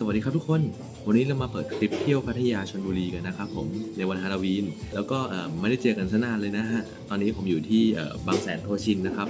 สวัสดีครับทุกคน วันนี้เรามาเปิดคลิปเที่ยวพัทยาชลบุรีกันนะครับผมในวันฮาโลวีน แล้วก็ไม่ได้เจอกันซะนานเลยนะฮะ ตอนนี้ผมอยู่ที่บางแสนโทชินนะครับ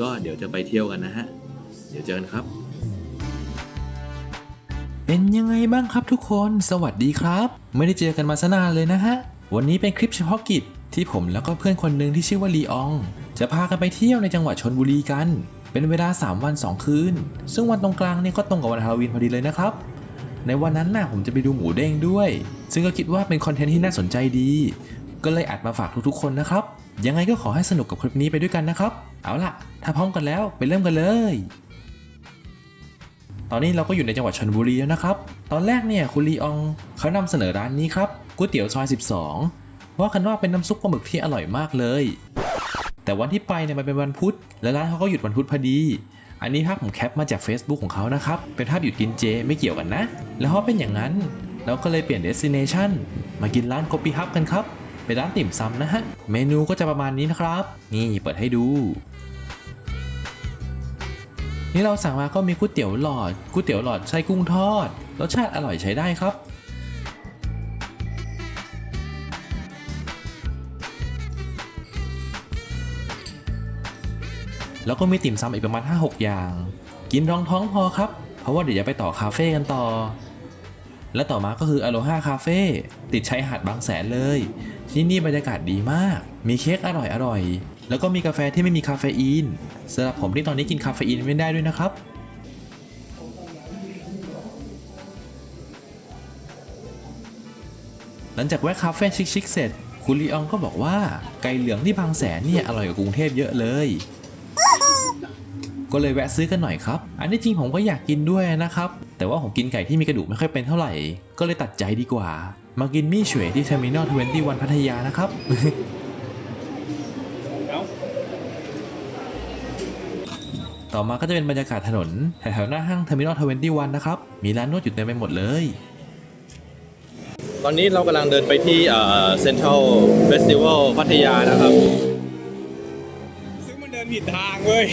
ก็เดี๋ยวจะไปเที่ยวกันนะฮะ เดี๋ยวเจอกันครับ เป็นยังไงบ้างครับทุกคน สวัสดีครับ ไม่ได้เจอกันมาซะนานเลยนะฮะ วันนี้เป็นคลิปเฉพาะกิจที่ผมแล้วก็เพื่อนคนหนึ่งที่ชื่อว่าลีออง จะพากันไปเที่ยวในจังหวัดชนบุรีกัน เป็นเวลา 3 วัน 2 คืน ซึ่งวันตรงกลางเนี่ยก็ตรงกับวันฮาโลวีนพอดีเลยนะครับ ในวันนั้นน่ะผมจะไปดูหมูเด้งด้วย ซึ่งก็คิดว่าเป็นคอนเทนต์ที่น่าสนใจดี ก็เลยอัดมาฝากทุกๆ คนนะครับ ยังไงก็ขอให้สนุกกับคลิปนี้ไปด้วยกันนะครับ เอาล่ะ ถ้าพร้อมกันแล้วไปเริ่มกันเลย ตอนนี้เราก็อยู่ในจังหวัดชลบุรีแล้วนะครับ ตอนแรกเนี่ยคุณลีอองเขานำเสนอร้านนี้ครับก๋วยเตี๋ยวซอย 12 ว่ากันว่าเป็นน้ำซุปปลาหมึกที่อร่อยมากเลย แต่วันที่ไปเนี่ยมันเป็นวันพุธ และร้านเขาก็หยุดวันพุธพอดี อันนี้ภาพผมแคปมาจาก Facebook ของเขานะครับ เป็นภาพหยุดกินเจไม่เกี่ยวกันนะ แล้วพอเป็นอย่างนั้นเราก็เลยเปลี่ยน destination มากินร้าน c o ปี้ฮับกันครับ เป็นร้านติ่มซำนะฮะ เมนูก็จะประมาณนี้นะครับ นี่เปิดให้ดู นี่เราสั่งมาก็มีก๋วยเตี๋ยวหลอดก๋วยเตี๋ยวหลอดไส้กุ้งทอด รสชาติอร่อยใช้ได้ครับ แล้วก็มีติ่มซำอีกประมาณ 5-6 อย่าง กินรองท้องพอครับ เพราะว่าเดี๋ยวจะไปต่อคาเฟ่กันต่อ และต่อมาก็คืออโลฮาคาเฟ่ติดชายหาดบางแสนเลย ที่นี่บรรยากาศดีมาก มีเค้กอร่อยอร่อยๆแล้วก็มีกาแฟที่ไม่มีคาเฟอีนสำหรับผมที่ตอนนี้กินคาเฟอีนไม่ได้ด้วยนะครับหลังจากแวะคาเฟ่ชิคๆเสร็จ คุณลีอองก็บอกว่าไก่เหลืองที่บางแสนเนี่ยอร่อยกว่ากรุงเทพเยอะเลย ก็เลยแวะซื้อกันหน่อยครับ อันนี้จริงผมก็อยากกินด้วยนะครับ แต่ว่าผมกินไก่ที่มีกระดูกไม่ค่อยเป็นเท่าไหร่ ก็เลยตัดใจดีกว่า มากินมี่เฉวยที่เทอร์มินอล21พัทยานะครับต่อมาก็จะเป็นบรรยากาศถนนแถวๆหน้าห้างเทอร์มินอล21นนะครับ มีร้านนวดอยู่เต็มไปหมดเลย ตอนนี้เรากำลังเดินไปที่เซ็นทรัลเฟสติวัลพัทยานะครับ ผิดทางเว้ย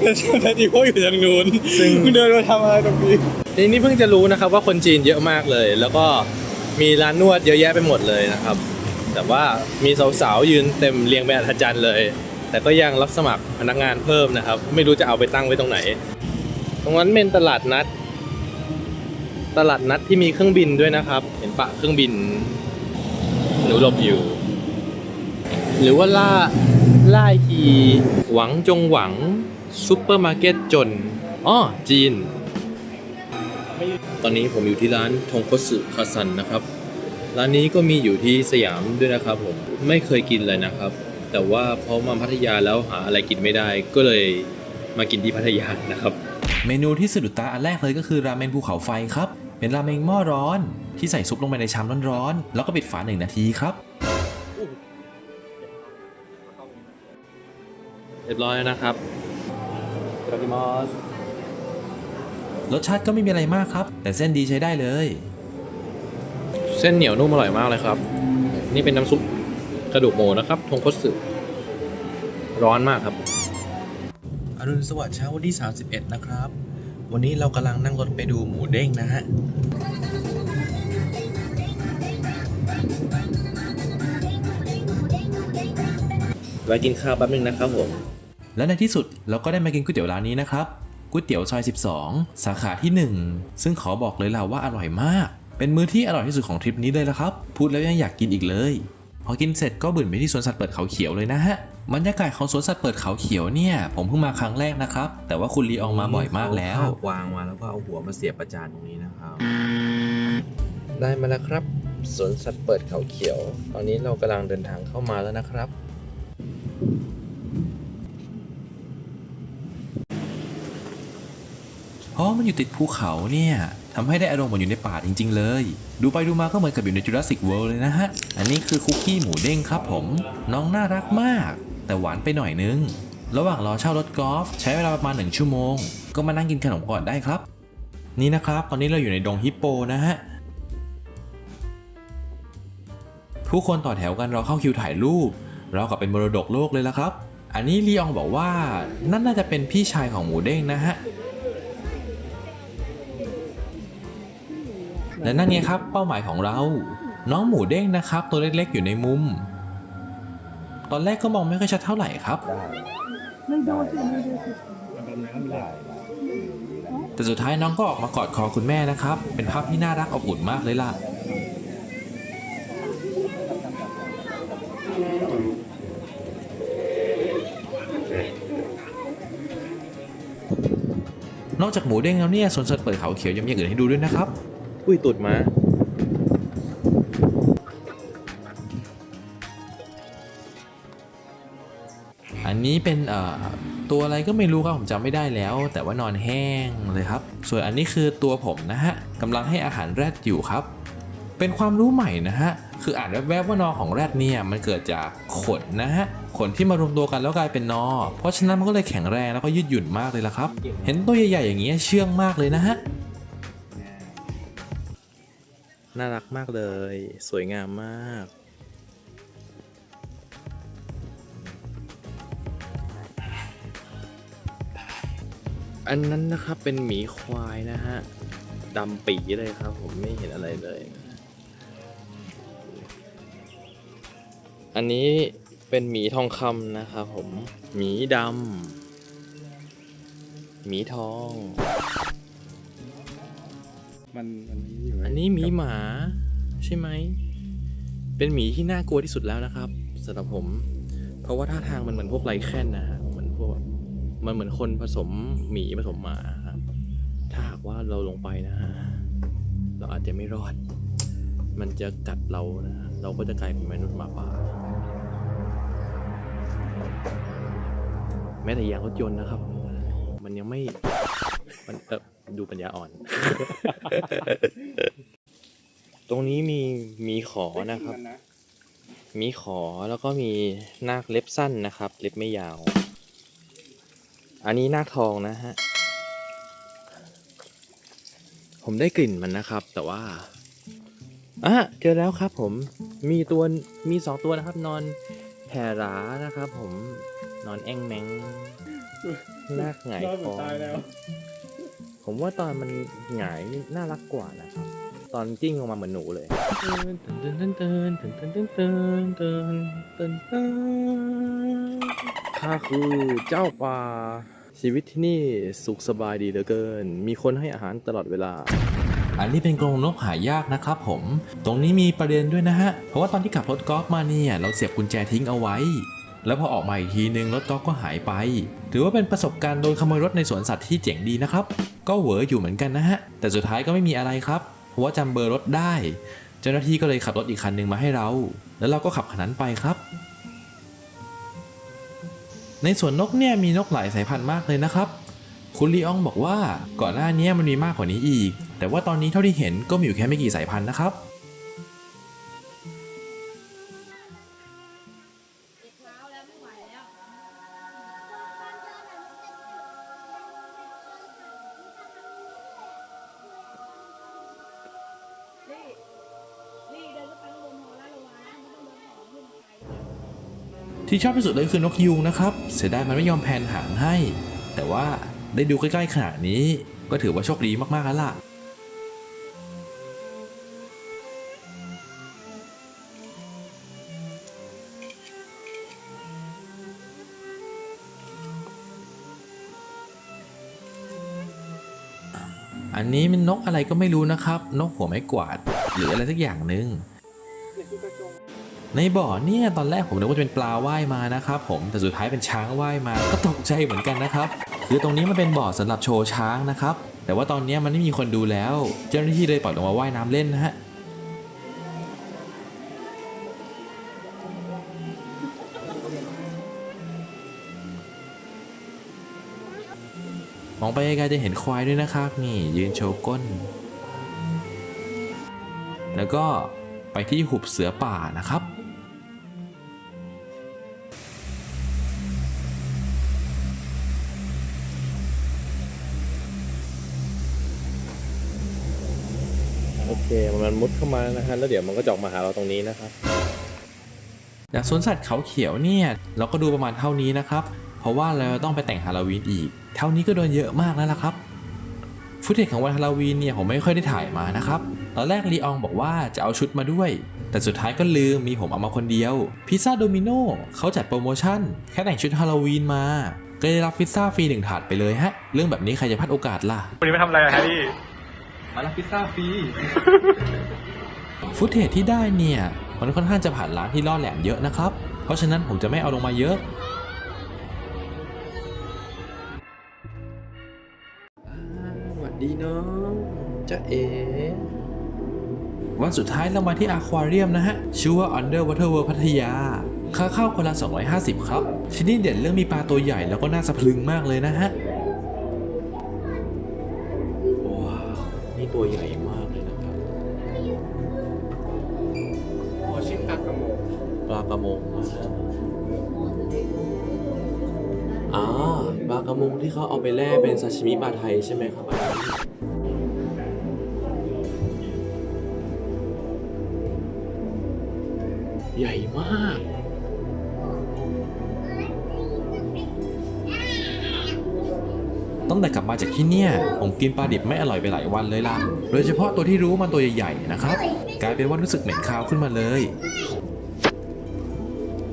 แต่แต่ที่พวกอยู่ทางนู้นซึ่งมึงเดินมาทำอะไรตรงนี้ทีนี้เพิ่งจะรู้นะครับว่าคนจีนเยอะมากเลย แล้วก็มีร้านนวดเยอะแยะไปหมดเลยนะครับ แต่ว่ามีสาวๆยืนเต็มเรียงเป็นอัศจรรย์เลย แต่ก็ยังรับสมัครพนักงานเพิ่มนะครับ ไม่รู้จะเอาไปตั้งไว้ตรงไหน ตรงนั้นเป็นตลาดนัด ตลาดนัดที่มีเครื่องบินด้วยนะครับ เห็นปะเครื่องบินหนูหลบอยู่ หรือว่าล่า ล่าฮีหวังจงหวังซูเปอร์มาร์เก็ตจนอ้อจีน ตอนนี้ผมอยู่ที่ร้านทงคสึคาซันนะครับ ร้านนี้ก็มีอยู่ที่สยามด้วยนะครับผมไม่เคยกินเลยนะครับ แต่ว่าพอมาพัทยาแล้วหาอะไรกินไม่ได้ก็เลยมากินที่พัทยานะครับ เมนูที่สะดุดตาอันแรกเลยก็คือราเมงภูเขาไฟครับ เป็นราเมงหม้อร้อน ที่ใส่ซุปลงไปในชามร้อนๆแล้วก็ปิดฝาหนึ่งนาทีครับ เรียบร้อยนะครับกราติมอสรสชาติก็ไม่มีอะไรมากครับ แต่เส้นดีใช้ได้เลย เส้นเหนียวนุ่มอร่อยมากเลยครับ นี่เป็นน้ำซุปกระดูกหมูนะครับทงคัตสึร้อนมากครับอรุณสวัสดิ์เช้าวันที่ 31 นะครับ วันนี้เรากำลังนั่งรถไปดูหมูเด้งนะฮะไว้กินข้าวแป๊บนึงนะครับผม และในที่สุดเราก็ได้มากินก๋วยเตี๋ยวร้านนี้นะครับก๋วยเตี๋ยวซอย 12 สาขาที่ 1 ซึ่งขอบอกเลยล่ะว่าอร่อยมาก เป็นมื้อที่อร่อยที่สุดของทริปนี้เลยละครับ พูดแล้วยังอยากกินอีกเลย พอกินเสร็จก็บิ่นไปที่สวนสัตว์เปิดเขาเขียวเลยนะฮะบรรยากาศของสวนสัตว์เปิดเขาเขียวเนี่ย ผมเพิ่งมาครั้งแรกนะครับ แต่ว่าคุณลีอองมาบ่อยมากแล้วเอวางมาแล้วก็เอาหัวมาเสียบประจานตรงนี้นะครับ ได้มาแล้วครับสวนสัตว์เปิดเขาเขียว ตอนนี้เรากำลังเดินทางเข้ามาแล้วนะครับ เพราะมันอยู่ติดภูเขาเนี่ยทำให้ได้อารมณ์เหมือนอยู่ในป่าจริง ๆ เลย ดูไปดูมาก็เหมือนกับอยู่ในจูราสสิกเวิลด์เลยนะฮะ อันนี้คือคุกกี้หมูเด้งครับผม น้องน่ารักมาก แต่หวานไปหน่อยนึง ระหว่างรอเช่ารถกอล์ฟใช้เวลาประมาณ 1 ชั่วโมง ก็มานั่งกินขนมก่อนได้ครับ นี่นะครับ ตอนนี้เราอยู่ในดงฮิปโปนะฮะ ผู้คนต่อแถวกันรอเข้าคิวถ่ายรูป เรากับเป็นมรดกโลกเลยละครับ อันนี้ลีอองบอกว่านั่นน่าจะเป็นพี่ชายของหมูเด้งนะฮะ และนั่นไงครับเป้าหมายของเรา น้องหมูเด้งนะครับ ตัวเล็กๆอยู่ในมุม ตอนแรกก็มองไม่ค่อยชัดเท่าไหร่ครับ ไม่ดูสิไม่ดูสิแต่สุดท้ายน้องก็ออกมากอดคอคุณแม่นะครับ เป็นภาพที่น่ารักอบอุ่นมากเลยล่ะ นอกจากหมูเด้งแล้วเนี่ยสวนสัตว์เปิดเขาเขียวยังมีอย่างอื่นให้ดูด้วยนะครับ อุ้ยตุดมาอันนี้เป็นเอ่อตัวอะไรก็ไม่รู้ครับผมจำไม่ได้แล้ว แต่ว่านอนแห้งเลยครับ ส่วนอันนี้คือตัวผมนะฮะกำลังให้อาหารแรดอยู่ครับ เป็นความรู้ใหม่นะฮะคืออ่านแวบๆว่านอของแรดเนี่ยมันเกิดจากขนนะฮะขนที่มารวมตัวกันแล้วกลายเป็นนอ เพราะฉะนั้นมันก็เลยแข็งแรงแล้วก็ยืดหยุ่นมากเลยละครับ เห็นตัวใหญ่ๆอย่างเงี้ยเชื่องมากเลยนะฮะ น่ารักมากเลย สวยงามมาก อันนั้นนะครับเป็นหมีควายนะฮะดำปีเลยครับ ผมไม่เห็นอะไรเลยอันนี้เป็นหมีทองคำนะครับผมหมีดำหมีทอง มันมันนี่อยู่อันนี้หมีหมาใช่ไหม เป็นหมีที่น่ากลัวที่สุดแล้วนะครับสำหรับผม เพราะว่าท่าทางมันเหมือนพวกไลแคนนะฮะเหมือนพวกมันเหมือนคนผสมหมีผสมหมาครับ ถ้าหากว่าเราลงไปนะฮะเราอาจจะไม่รอด มันจะกัดเรานะเราก็จะกลายเป็นมนุษย์หมาป่า แม้แต่ยางรถยนต์นะครับ มันยังไม่มันเออ ดูปัญญาอ่อน ตรงนี้มีมีขอนะครับมันนะมีขอแล้วก็มีนาคเล็บสั้นนะครับ เล็บไม่ยาว อันนี้นาคทองนะฮะ ผมได้กลิ่นมันนะครับ แต่ว่าอะเจอแล้วครับผมมีตัวมีสองตัวนะครับ นอนแผ่หรานะครับ ผมนอนแองแมงนาคหงายรอดคสุอดตายแล้ว ผมว่าตอนมันหงายน่ารักกว่านะครับ ตอนจิ้งออกมาเหมือนหนูเลยข้าคือเจ้าป่าชีวิตที่นี่สุขสบายดีเหลือเกิน มีคนให้อาหารตลอดเวลา อันนี้เป็นกรงนกหายากนะครับผม ตรงนี้มีประเด็นด้วยนะฮะ เพราะว่าตอนที่ขับรถกอล์ฟมาเนี่ย เราเสียบกุญแจทิ้งเอาไว้ แล้วพอออกมาอีกทีนึงรถกอล์ฟก็หายไป ถือว่าเป็นประสบการณ์โดนขโมยรถในสวนสัตว์ที่เจ๋งดีนะครับ ก็เหวออยู่เหมือนกันนะฮะ แต่สุดท้ายก็ไม่มีอะไรครับ เพราะว่าจำเบอร์รถได้ เจ้าหน้าที่ก็เลยขับรถอีกคันหนึ่งมาให้เรา แล้วเราก็ขับคันนั้นไปครับ ในสวนนกเนี่ยมีนกหลายสายพันธุ์มากเลยนะครับ คุณลีอองบอกว่าก่อนหน้านี้มันมีมากกว่านี้อีก แต่ว่าตอนนี้เท่าที่เห็นก็มีอยู่แค่ไม่กี่สายพันธุ์นะครับ ที่ชอบที่สุดเลยคือนกยูงนะครับ เสียดายมันไม่ยอมแพนหางให้ แต่ว่าได้ดูใกล้ๆขนาดนี้ ก็ถือว่าโชคดีมากๆแล้วล่ะอันนี้เป็นนกอะไรก็ไม่รู้นะครับ นกหัวไม้กวาด หรืออะไรสักอย่างหนึ่ง ในบ่อเนี่ยตอนแรกผมนึกว่าจะเป็นปลาว่ายมานะครับผมแต่สุดท้ายเป็นช้างว่ายมาก็ตกใจเหมือนกันนะครับคือตรงนี้มันเป็นบ่อสำหรับโชว์ช้างนะครับ แต่ว่าตอนนี้มันไม่มีคนดูแล้ว เจ้าหน้าที่เลยปล่อยลงมาว่ายน้ำเล่นนะฮะมองไปไกลจะเห็นควายด้วยนะครับ นี่ยืนโชว์ก้น แล้วก็ไปที่หุบเสือป่านะครับ เคมันมุดเข้ามานะฮะแล้วเดี๋ยวมันก็จะออกมาหาเราตรงนี้นะครับจากสวนสัตว์เขาเขียวเนี่ยเราก็ดูประมาณเท่านี้นะครับ เพราะว่าเราต้องไปแต่งฮาโลวีนอีก เท่านี้ก็โดนเยอะมากแล้วล่ะครับฟุตเทจของวันฮาโลวีนเนี่ยผมไม่ค่อยได้ถ่ายมานะครับตอนแรกลีอองบอกว่าจะเอาชุดมาด้วย แต่สุดท้ายก็ลืมมีผมเอามาคนเดียวพิซซ่าโดมิโนเขาจัดโปรโมชั่น แค่แต่งชุดฮาโลวีนมา ก็ได้รับพิซซ่าฟรีหนึ่งถาดไปเลยฮะ เรื่องแบบนี้ใครจะพลาดโอกาสล่ะวันนี้มาทำอะไรอะแฮร์รี่ มารับพิซซ่าฟรี ฟุตเทจที่ได้เนี่ย มันค่อนข้างจะผ่านร้านที่ล่อแหลมเยอะนะครับ เพราะฉะนั้นผมจะไม่เอาลงมาเยอะ สวัสดีน้องจ๊ะเอ๋วันสุดท้ายเรามาที่อควาเรียมนะฮะ ชื่อว่า Underwater World พัทยา ค่าเข้าคนละ 250 ครับ ที่นี่เด่นเรื่องมีปลาตัวใหญ่แล้วก็น่าสะพรึงมากเลยนะฮะ ตัวใหญ่มากเลยนะครับโอชิตากระโมงปลากระมงนะฮะอ่าปลากระมงที่เขาเอาไปแล่เป็นซาชิมิปลาไทยใช่ไหมครับอันนี้ใหญ่มาก ตั้งแต่กลับมาจากที่เนี่ย ผมกินปลาดิบไม่อร่อยไปหลายวันเลยล่ะ โดยเฉพาะตัวที่รู้มันตัวใหญ่ๆนะครับ กลายเป็นว่ารู้สึกเหม็นคาวขึ้นมาเลย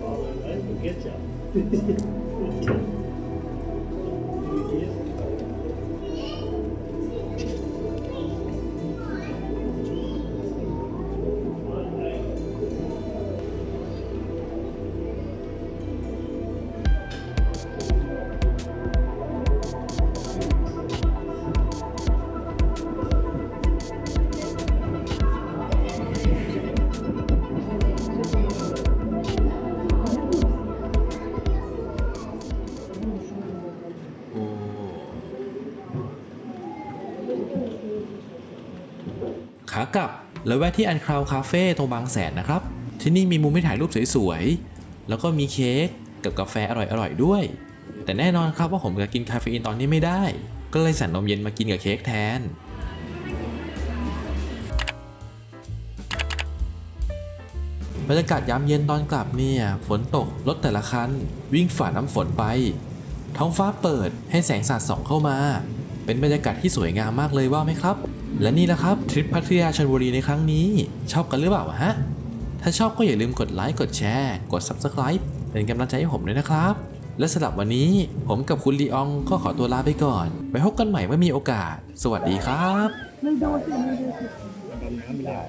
โอ้ แล้วแวะที่อันคราวคาเฟ่ตรงบางแสนนะครับ ที่นี่มีมุมให้ถ่ายรูปสวยๆ แล้วก็มีเค้กกับกาแฟอร่อยๆด้วย แต่แน่นอนครับว่าผมจะกินคาเฟอีนตอนนี้ไม่ได้ ก็เลยสั่งนมเย็นมากินกับเค้กแทนบรรยากาศยามเย็นตอนกลับเนี่ยฝนตกรถแต่ละคัน วิ่งฝ่าน้ำฝนไป ท้องฟ้าเปิดให้แสงสาดส่องเข้ามา เป็นบรรยากาศที่สวยงามมากเลยว่าไหมครับ และนี่แหละครับทริปพัทยาชลบุรีในครั้งนี้ ชอบกันหรือเปล่าฮะ ถ้าชอบก็อย่าลืมกดไลค์กดแชร์กด Subscribe เป็นกำลังใจให้ผมด้วยนะครับ และสำหรับวันนี้ผมกับคุณลีอองก็ขอตัวลาไปก่อน ไปพบกันใหม่เมื่อมีโอกาส สวัสดีครับ ไม่โดนสิไม่ดนสิดำน้ำไม่ได้